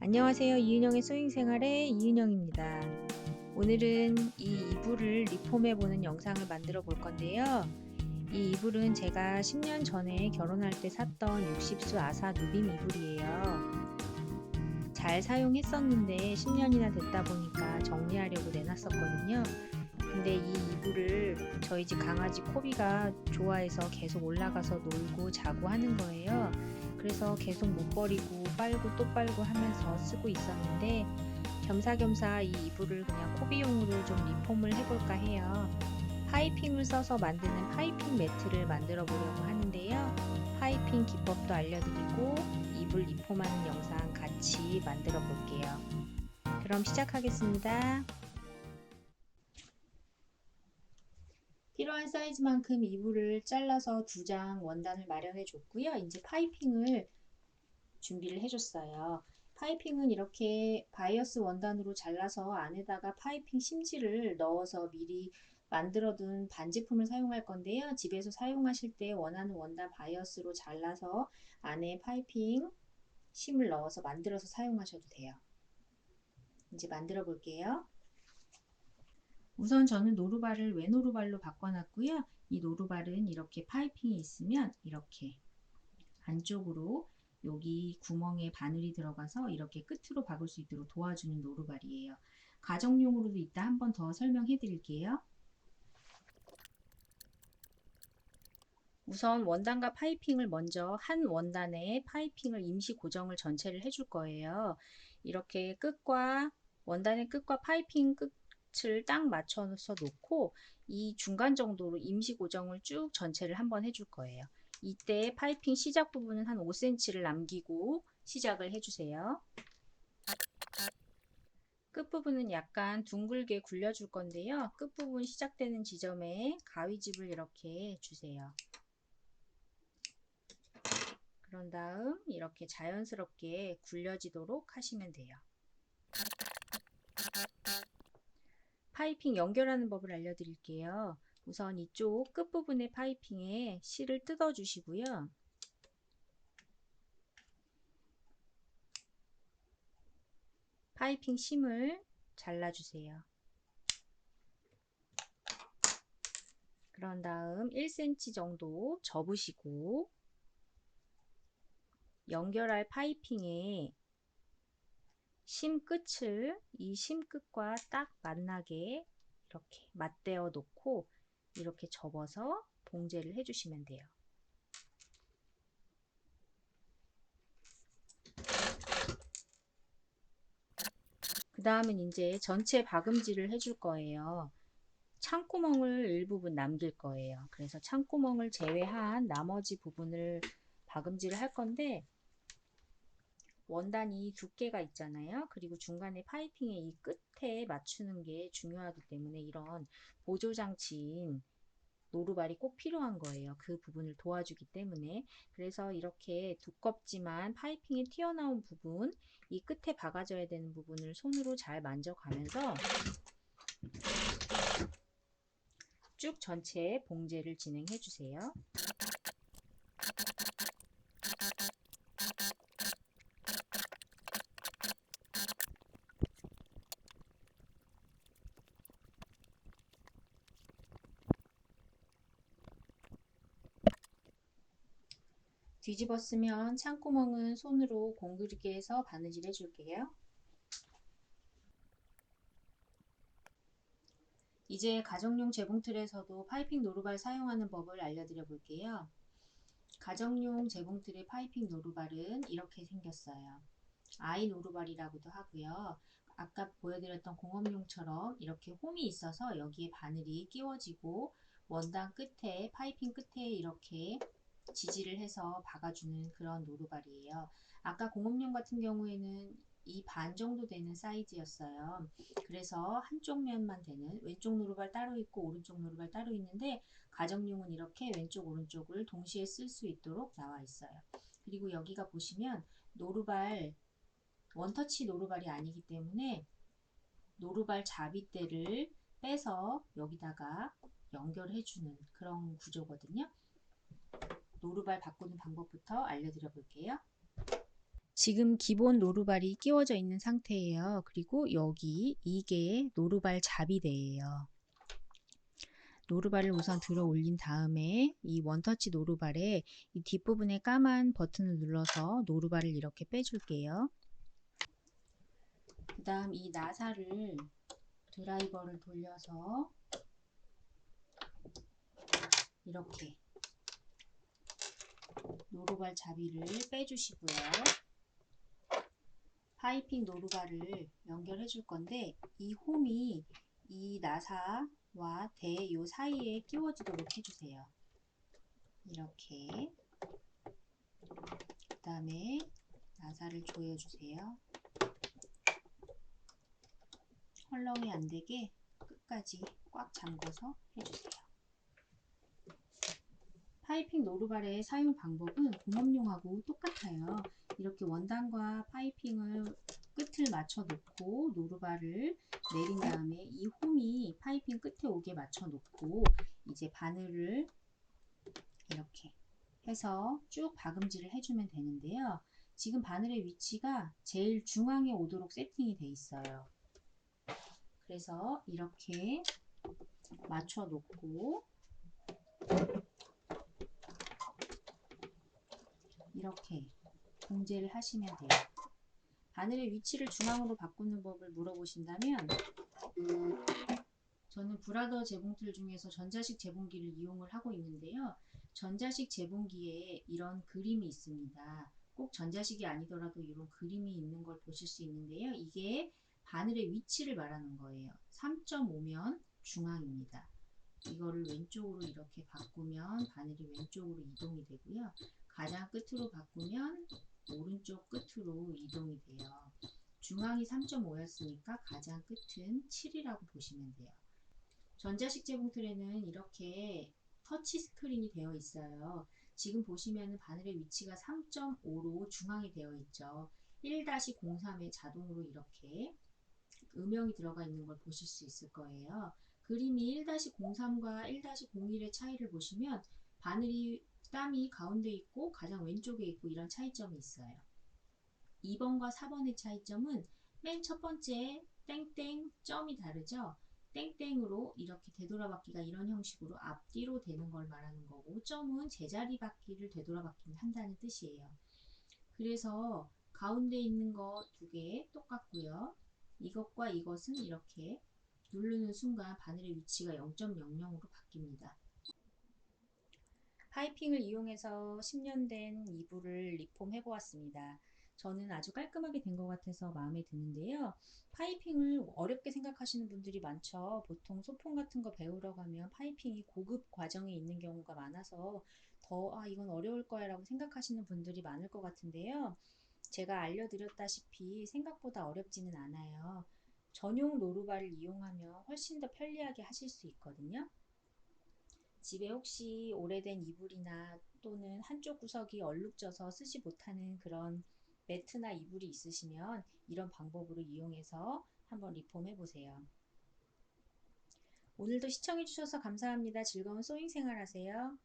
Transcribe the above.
안녕하세요. 이은영의 소잉 생활의 이은영입니다. 오늘은 이 이불을 리폼해 보는 영상을 만들어 볼 건데요. 이 이불은 제가 10년 전에 결혼할 때 샀던 60수 아사 누빔 이불이에요. 잘 사용했었는데 10년이나 됐다 보니까 정리하려고 내놨었거든요. 근데 이 이불을 저희 집 강아지 코비가 좋아해서 계속 올라가서 놀고 자고 하는 거예요. 그래서 계속 못 버리고 빨고 또 빨고 하면서 쓰고 있었는데 겸사겸사 이 이불을 그냥 코비용으로 좀 리폼을 해볼까 해요. 파이핑을 써서 만드는 파이핑 매트를 만들어 보려고 하는데요. 파이핑 기법도 알려드리고 이불 리폼하는 영상 같이 만들어 볼게요. 그럼 시작하겠습니다. 필요한 사이즈만큼 이불을 잘라서 두 장 원단을 마련해 줬고요. 이제 파이핑을 준비를 해줬어요. 파이핑은 이렇게 바이어스 원단으로 잘라서 안에다가 파이핑 심지를 넣어서 미리 만들어둔 반제품을 사용할 건데요. 집에서 사용하실 때 원하는 원단 바이어스로 잘라서 안에 파이핑 심을 넣어서 만들어서 사용하셔도 돼요. 이제 만들어 볼게요. 우선 저는 노루발을 외노루발로 바꿔놨고요. 이 노루발은 이렇게 파이핑이 있으면 이렇게 안쪽으로 여기 구멍에 바늘이 들어가서 이렇게 끝으로 박을 수 있도록 도와주는 노루발이에요. 가정용으로도 이따 한 번 더 설명해 드릴게요. 우선 원단과 파이핑을 먼저 한 원단에 파이핑을 임시 고정을 전체를 해줄 거예요. 이렇게 끝과 원단의 끝과 파이핑 끝 을 딱 맞춰서 놓고 이 중간 정도로 임시 고정을 쭉 전체를 한번 해줄 거예요. 이때 파이핑 시작 부분은 한 5cm를 남기고 시작을 해주세요. 끝부분은 약간 둥글게 굴려줄 건데요. 끝부분 시작되는 지점에 가위집을 이렇게 주세요. 그런 다음 이렇게 자연스럽게 굴려지도록 하시면 돼요. 파이핑 연결하는 법을 알려드릴게요. 우선 이쪽 끝부분의 파이핑에 실을 뜯어 주시고요. 파이핑 심을 잘라주세요. 그런 다음 1cm 정도 접으시고 연결할 파이핑에 심 끝을 이 심 끝과 딱 만나게 이렇게 맞대어 놓고 이렇게 접어서 봉제를 해주시면 돼요. 그 다음은 이제 전체 박음질을 해줄 거예요. 창구멍을 일부분 남길 거예요. 그래서 창구멍을 제외한 나머지 부분을 박음질을 할 건데 원단이 두께가 있잖아요. 그리고 중간에 파이핑의 이 끝에 맞추는 게 중요하기 때문에 이런 보조 장치인 노루발이 꼭 필요한 거예요. 그 부분을 도와주기 때문에. 그래서 이렇게 두껍지만 파이핑이 튀어나온 부분, 이 끝에 박아줘야 되는 부분을 손으로 잘 만져가면서 쭉 전체 봉제를 진행해 주세요. 뒤집었으면 창구멍은 손으로 공그리게 해서 바느질 해줄게요. 이제 가정용 재봉틀에서도 파이핑 노루발 사용하는 법을 알려드려 볼게요. 가정용 재봉틀의 파이핑 노루발은 이렇게 생겼어요. 아이 노루발이라고도 하고요. 아까 보여드렸던 공업용처럼 이렇게 홈이 있어서 여기에 바늘이 끼워지고 원단 끝에 파이핑 끝에 이렇게 지지를 해서 박아주는 그런 노루발이에요. 아까 공업용 같은 경우에는 이 반 정도 되는 사이즈였어요. 그래서 한쪽 면만 되는 왼쪽 노루발 따로 있고 오른쪽 노루발 따로 있는데 가정용은 이렇게 왼쪽 오른쪽을 동시에 쓸 수 있도록 나와 있어요. 그리고 여기가 보시면 노루발 원터치 노루발이 아니기 때문에 노루발 잡이대를 빼서 여기다가 연결해주는 그런 구조거든요. 노루발 바꾸는 방법부터 알려드려 볼게요. 지금 기본 노루발이 끼워져 있는 상태예요. 그리고 여기 이게 노루발 잡이대예요. 노루발을 우선 들어 올린 다음에 이 원터치 노루발에 이 뒷부분에 까만 버튼을 눌러서 노루발을 이렇게 빼줄게요. 그 다음 이 나사를 드라이버를 돌려서 이렇게 노루발 잡이를 빼주시고요. 파이핑 노루발을 연결해 줄 건데 이 홈이 이 나사와 대 요 사이에 끼워지도록 해주세요. 이렇게 그 다음에 나사를 조여주세요. 헐렁이 안되게 끝까지 꽉 잠궈서 해주세요. 파이핑 노루발의 사용 방법은 공업용하고 똑같아요. 이렇게 원단과 파이핑을 끝을 맞춰 놓고 노루발을 내린 다음에 이 홈이 파이핑 끝에 오게 맞춰 놓고 이제 바늘을 이렇게 해서 쭉 박음질을 해주면 되는데요. 지금 바늘의 위치가 제일 중앙에 오도록 세팅이 돼 있어요. 그래서 이렇게 맞춰 놓고 이렇게 봉제를 하시면 돼요. 바늘의 위치를 중앙으로 바꾸는 법을 물어보신다면 저는 브라더 재봉틀 중에서 전자식 재봉기를 이용을 하고 있는데요. 전자식 재봉기에 이런 그림이 있습니다. 꼭 전자식이 아니더라도 이런 그림이 있는 걸 보실 수 있는데요. 이게 바늘의 위치를 말하는 거예요. 3.5면 중앙입니다. 이거를 왼쪽으로 이렇게 바꾸면 바늘이 왼쪽으로 이동이 되고요. 가장 끝으로 바꾸면 오른쪽 끝으로 이동이 돼요. 중앙이 3.5였으니까 가장 끝은 7이라고 보시면 돼요. 전자식 재봉틀에는 이렇게 터치 스크린이 되어 있어요. 지금 보시면 바늘의 위치가 3.5로 중앙이 되어 있죠. 1-03에 자동으로 이렇게 음영이 들어가 있는 걸 보실 수 있을 거예요. 그림이 1-03과 1-01의 차이를 보시면 바늘이 땀이 가운데 있고 가장 왼쪽에 있고 이런 차이점이 있어요. 2번과 4번의 차이점은 맨 첫 번째 땡땡 점이 다르죠. 땡땡으로 이렇게 되돌아받기가 이런 형식으로 앞뒤로 되는 걸 말하는 거고 점은 제자리 받기를 되돌아받기를 한다는 뜻이에요. 그래서 가운데 있는 거 두 개 똑같고요. 이것과 이것은 이렇게 누르는 순간 바늘의 위치가 0.00으로 바뀝니다. 파이핑을 이용해서 10년 된 이불을 리폼해 보았습니다. 저는 아주 깔끔하게 된 것 같아서 마음에 드는데요. 파이핑을 어렵게 생각하시는 분들이 많죠. 보통 소품 같은 거 배우러 가면 파이핑이 고급 과정에 있는 경우가 많아서 더, 아, 이건 어려울 거야 라고 생각하시는 분들이 많을 것 같은데요. 제가 알려드렸다시피 생각보다 어렵지는 않아요. 전용 노루발을 이용하면 훨씬 더 편리하게 하실 수 있거든요. 집에 혹시 오래된 이불이나 또는 한쪽 구석이 얼룩져서 쓰지 못하는 그런 매트나 이불이 있으시면 이런 방법으로 이용해서 한번 리폼해 보세요. 오늘도 시청해 주셔서 감사합니다. 즐거운 쏘잉 생활 하세요.